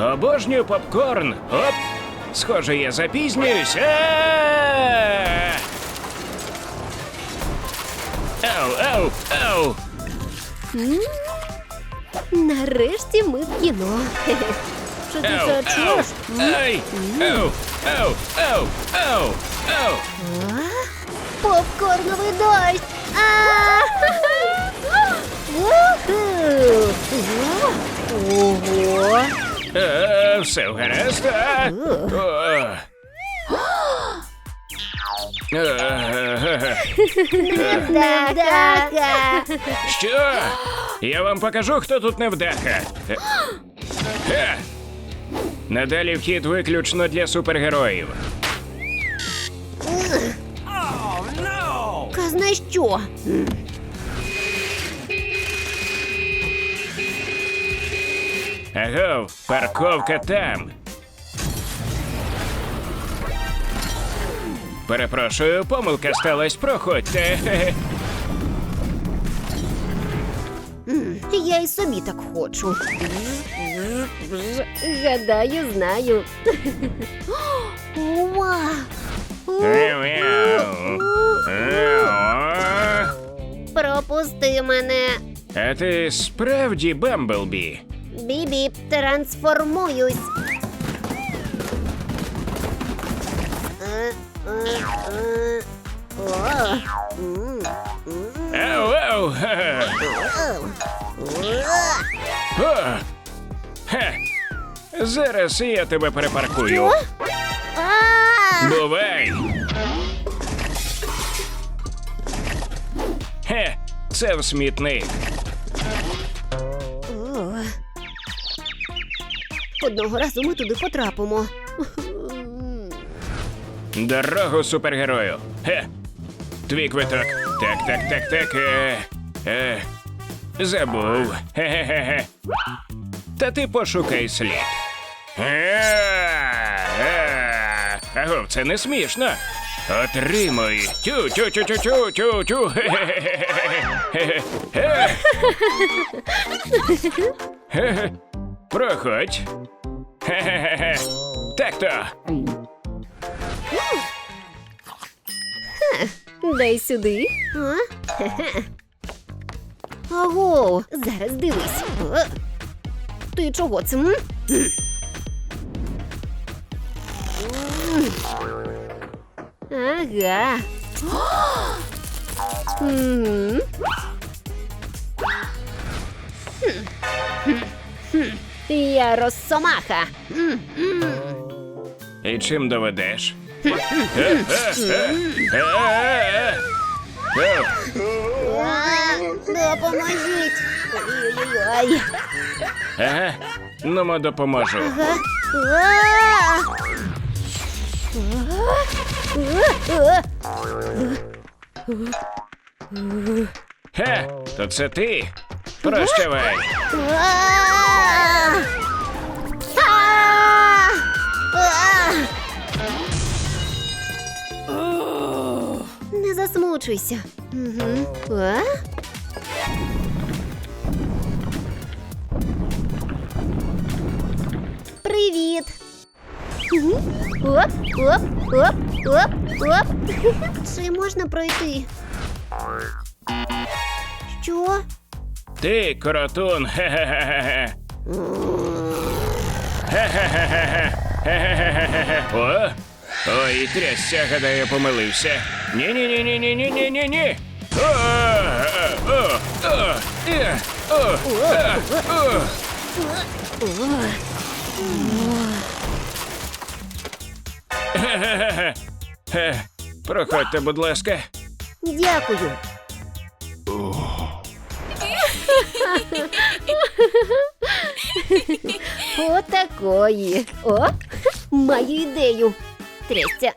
Обожнюю попкорн. Оп! Схоже, я запізнююсь. А! Ау, ау, ау. Нарешті ми в кіно. Що ти Ау, це ау, чуєш? ай, ау, ау, ау, ау, ау. Попкорновий дощ! А! Уху! Ого! Е, Все гаразд. а? О. Е, Невдаха! Що? Я вам покажу, хто тут невдаха. Е, е. Надалі вхід виключно для супергероїв. Казна що? Агов, парковка там. Перепрошую, помилка сталась, проходьте. Я й собі так хочу. Гадаю, знаю. Пропусти мене. А ти справді Бамблбі? Бібі, трансформуюсь. Е, е, е. О, м. О. Ха. Зараз я тебе перепаркую. А! Бувай. Хе, це в смітник. Одного разу ми туди потрапимо. Дорогу супергерою. Хе. Твій квиток. Так, так, так, так. Е, е, забув. Хе-хе-хе. Та ти пошукай слід. Е, е. Це не смішно. Отримуй. Тю, тю, тю, тю, тю, тю, тю. Проходь. Хе-хе-хе. Так то. Дай сюди. А? Хе-хе. Зараз дивись. О. Ти чого це? Ага. Хм. Хм. Я розсомаха. М. М. І чим доведеш? Допоможіть. Ой-ой-ой. Ага, ну мо допоможу. Ха, то це ти? Прощавай. Не засмучуйся. Угу. А? Привіт. Мгм. Оп, оп, оп, оп, оп. Чи можна пройти? Що? Ти, коротун. Хе-хе-хе-хе. Хе-хе-хе-хе. О, ой, трясся, гадаю, помилився. Ні-ні-ні-ні-ні-ні-ні-ні. Е, е. Хе-хе-хе. Хе, Проходьте, будь ласка. Дякую. Отакої. О, маю ідею. Трясся.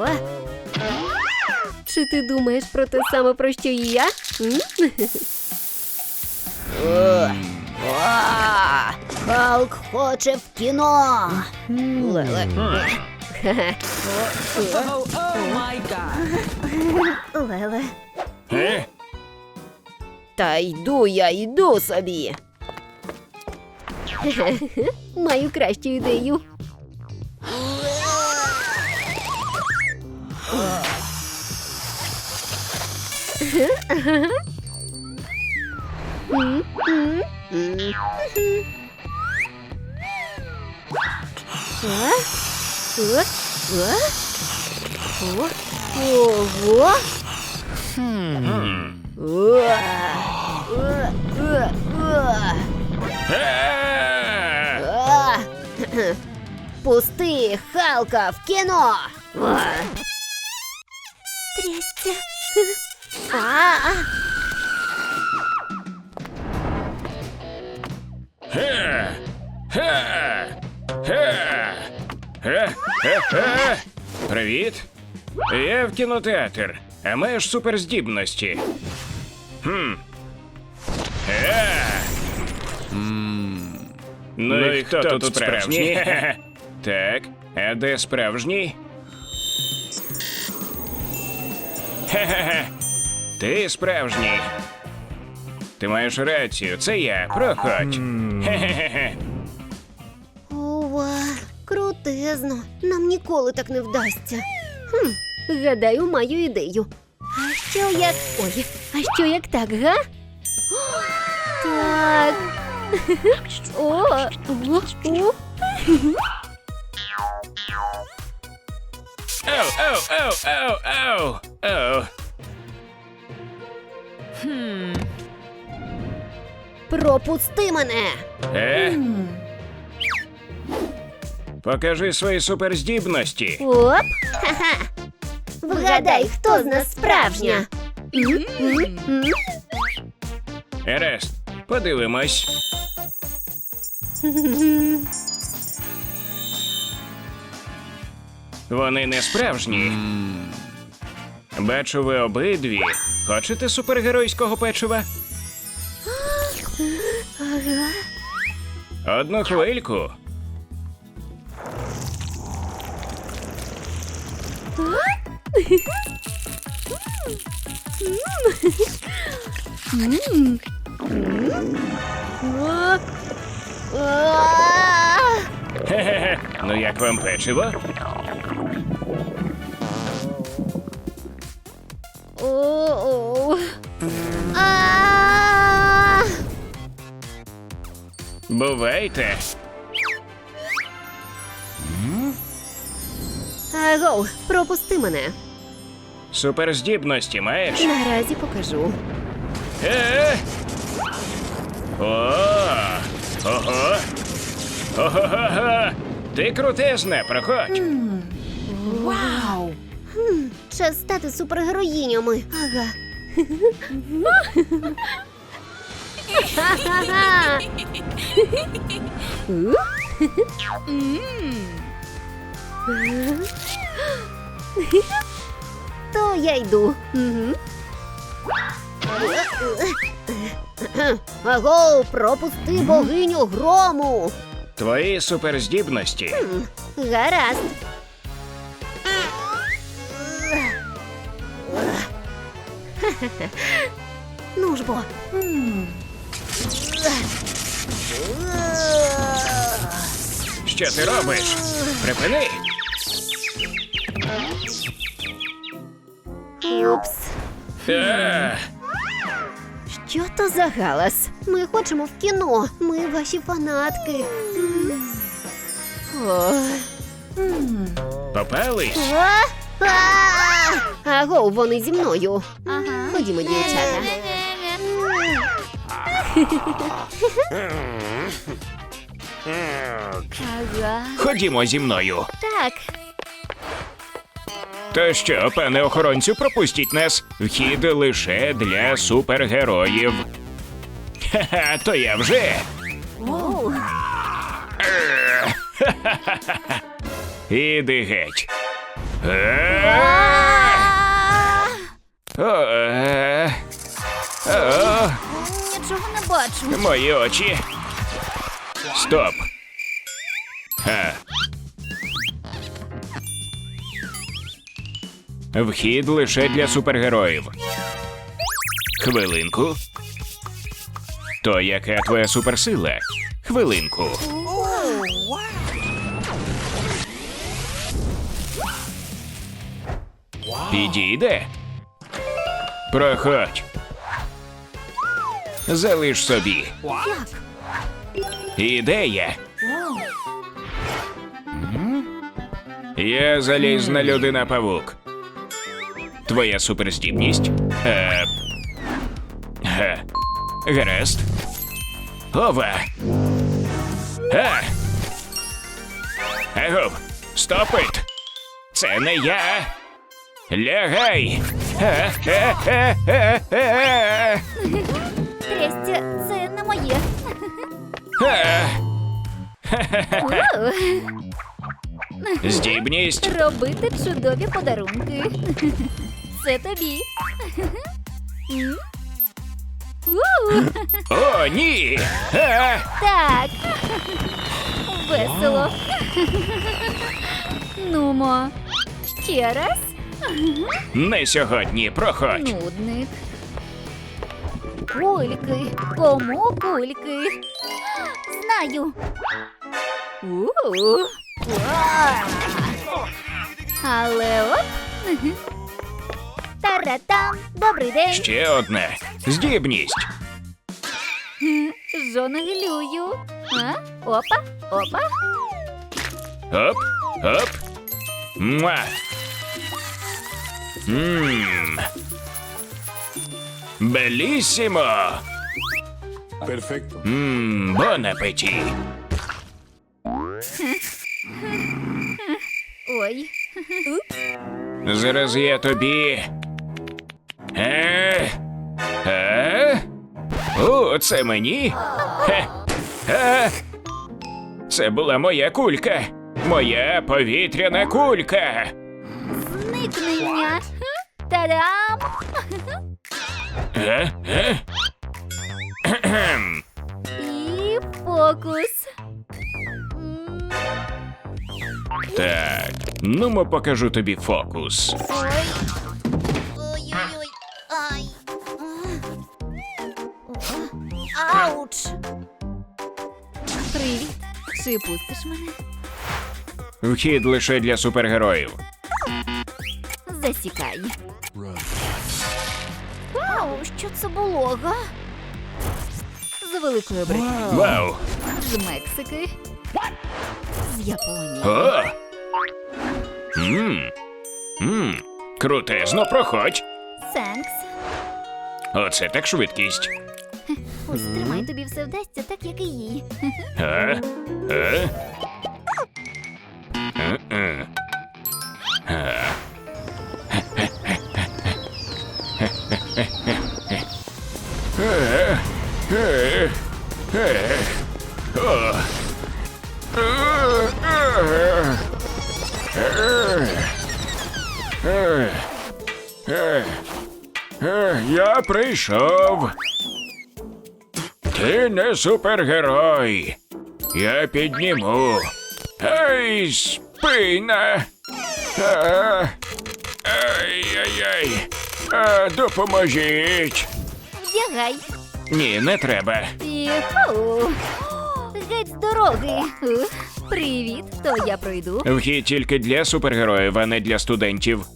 О. Чи ти думаєш про те саме, про що і я? Халк хоче в кіно. Леле. Та йду я, йду собі. Маю кращу ідею. Ого! О, о, о, о. Е! А! Пусти Халка в кіно. А! Трясся. А! Ге! Ге! Ге! Ге! Ге! Ге! Привіт! Я в кінотеатр, а маєш суперздібності. Хм. Е! Ну, і хто, тут справжній? Так, а де справжній? Хе-хе-хе. Ти справжній. Ти маєш рацію, це я. Проходь. Хе-хе-хе. Ова, крутезно. Нам ніколи так не вдасться. Хм, гадаю, маю ідею. А що як. Ой, а що як так, га? Так. О, о, о. Оу, оу, оу, оу, оу, оу. Пропусти мене. Е? Покажи свої суперздібності. Оп. Ха-ха. Вгадай, хто з нас справжня. Ерест, подивимось. Вони не справжні. Бачу, ви обидві. Хочете супергеройського печива? Одну хвильку. Хе-хе-хе. Ну як вам печиво? Бувайте. Агоу, пропусти мене. Суперздібності маєш? Наразі покажу. Е? О! Ого! Ого-го-го! Ти крутезна, проходь! Вау! Хм, час стати супергероїнями. Ага. Ха-ха-ха. То я йду. Аго, пропусти богиню грому. Твої суперздібності. Гаразд. Ну ж бо. Що ти робиш? Припини! Упс. Е, Що то за галас? Ми хочемо в кіно. Ми ваші фанатки. О. Попались? А? А! Аго, вони зі мною. Ходімо, дівчата. Ага. Ходімо зі мною. Так. То що, пане охоронцю, пропустіть нас. Вхід лише для супергероїв. Ха-ха, то я вже. Оу. Іди геть. Е, о, е, о, Нічого не бачу. Мої очі. Стоп. Ха. Вхід лише для супергероїв. Хвилинку. То яка твоя суперсила? Хвилинку. Підійде? Проходь. Залиш собі. Ідея. Я залізна людина павук. Твоя суперздібність. Е... Ге. Гаразд. Ова. Е. Агов. Стопит. Це не я. Лягай. Е, е, е, е, е. Трястя, це не моє. Е. Вау! Здібність. Робити чудові подарунки. Це тобі. О, ні. Е. Так. Весело. Нумо. Ще раз. Не сьогодні, проходь. Нудник. Кульки. Кому кульки? Знаю. У-у. Уа. Але оп. Таратам. Добрий день. Ще одне. Здібність. Жонглюю. А? Опа, опа. Оп, оп. Муа. Мм. Белісімо. Perfecto. Мм, бон апеті. Ой. Зараз я тобі. О, це мені? Хе. Е? Це була моя кулька. Моя повітряна кулька. Зникнення. Та-дам! Е? Е? І фокус. М, Так, ну мо покажу тобі фокус. Ой. Чи пустиш мене? Вхід лише для супергероїв. Засікай. Вау, що це було, га? З Великої Британії. Вау! З Мексики. З Японії. О! Мм. Мм. Крутезно, проходь. Сенкс. Оце так швидкість. Ось тримай, тобі все вдасться, так як і їй. Е, е, е. О. Е, е. Е. Е. Е, Я прийшов. Не супергерой. Я підніму. Ай, спина. Ай-яй-яй. Допоможіть. Вдягай. Ні, не треба. Іху. Геть з дороги. Привіт, то я пройду. Вхід тільки для супергероїв, а не для студентів.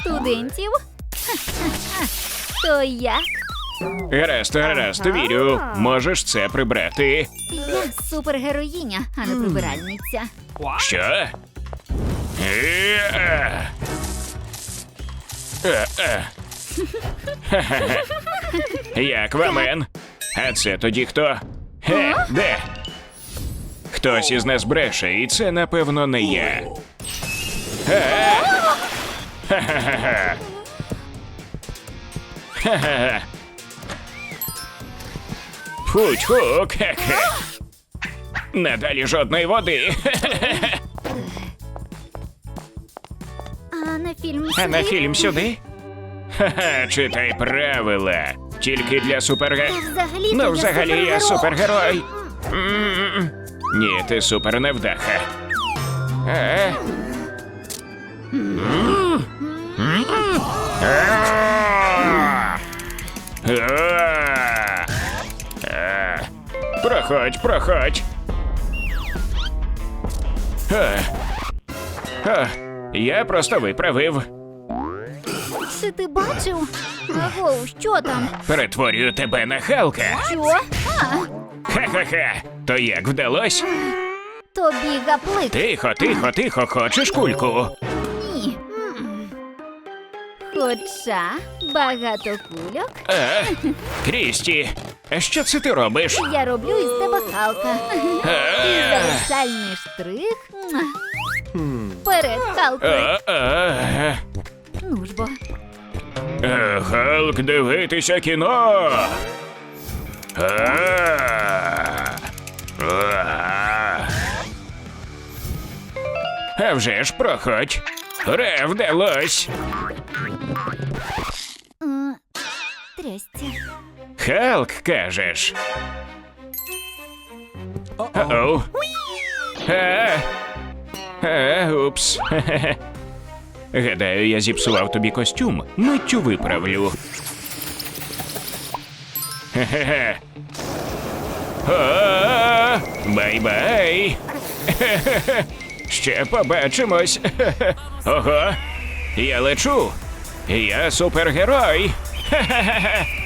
Студентів. То я. Гаразд, гаразд, вірю. Можеш це прибрати. Я супергероїня, а не прибиральниця. Що? Е-е. Е-е. Ха-ха-ха. Я Аквамен. А це тоді хто? Ге, де? Хтось із нас бреше, і це, напевно, не я. Е-е. Ха-ха-ха. Фу-тьху, ке-ке. Надалі жодної води. А на фільм А на фільм сюди? Ха-ха, читай правила. Тільки для супергероїв. Та взагалі Ну, взагалі я супергерой. М-м-м. Ні, ти супер невдаха. Е? М? М? А! А! Проходь, проходь. А. А. Я просто виправив. Чи ти бачив? Аго, що там? Перетворюю тебе на Халка. Що? А, Ха-ха-ха. То як вдалось? тобі гаплик. Тихо, тихо, тихо, хочеш кульку? Ні. М. Хоча багато кульок А? Крісті, а що це ти робиш? я роблю із тебе Халка. І А? штрих. Вперед, Халк. А, а. Ну ж бо. Е, Халк, дивитися кіно. А. А. А вже ж проходь. Ура, вдалось. Халк, кажеш. Оу. А, упс. Гадаю, я зіпсував тобі костюм. Миттю виправлю. Хе-хе-хе. Бай-бай. Ще побачимось. Ого. Я лечу. Я супергерой. Хе-хе-хе.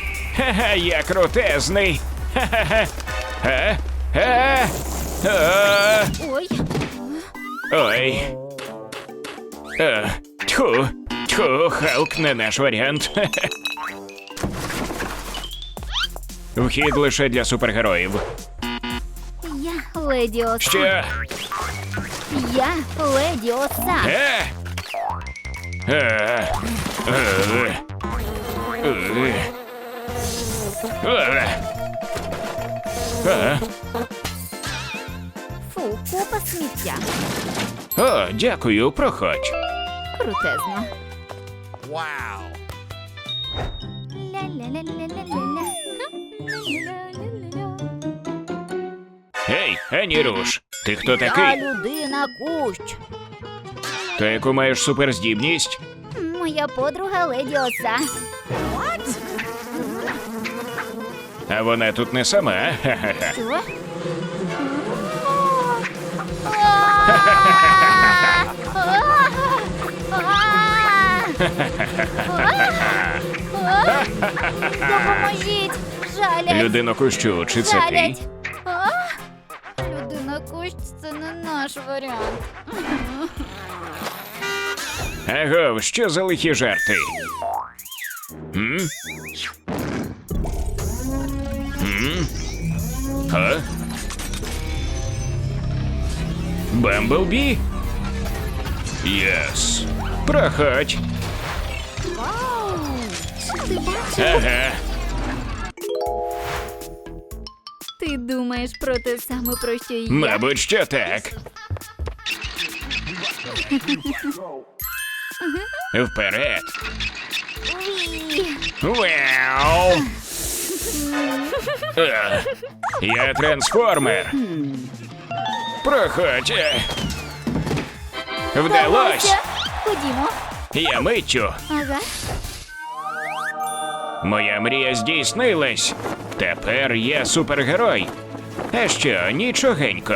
Ха-ха, я крутезний. Ха-ха-ха. Е? Е? Е? Ой, Ой. Е, Тьху, тьху, Халк не наш варіант. Хе-хе. Вхід лише для супергероїв. я леді оса. Що? Я леді оса. Е? Е? Е? Е? Е? Фу, купа сміття. О, дякую, проходь. Крутезно. Вау. Ля-ля-ля-ля-ля-ля-ля. Ей, Ані Руш, ти хто Я такий? людина кущ. То яку маєш суперздібність? Моя подруга леді оса. А вона тут не сама. Що? Допоможіть! Жалять! Людино кущу, чи це ти? Жалять! А? Людина кущ це не наш варіант. Агов, що за лихі жарти? М? А? Бамблбі? Єс. Проходь. Ти бачиш? Ага. Ти думаєш про те саме, про що я? Мабуть, що так. Вперед. Вау! Е, Я трансформер. Проходь. Е. Вдалось. Ходімо. Я миттю. Ага. Моя мрія здійснилась. Тепер я супергерой. А що, нічогенько.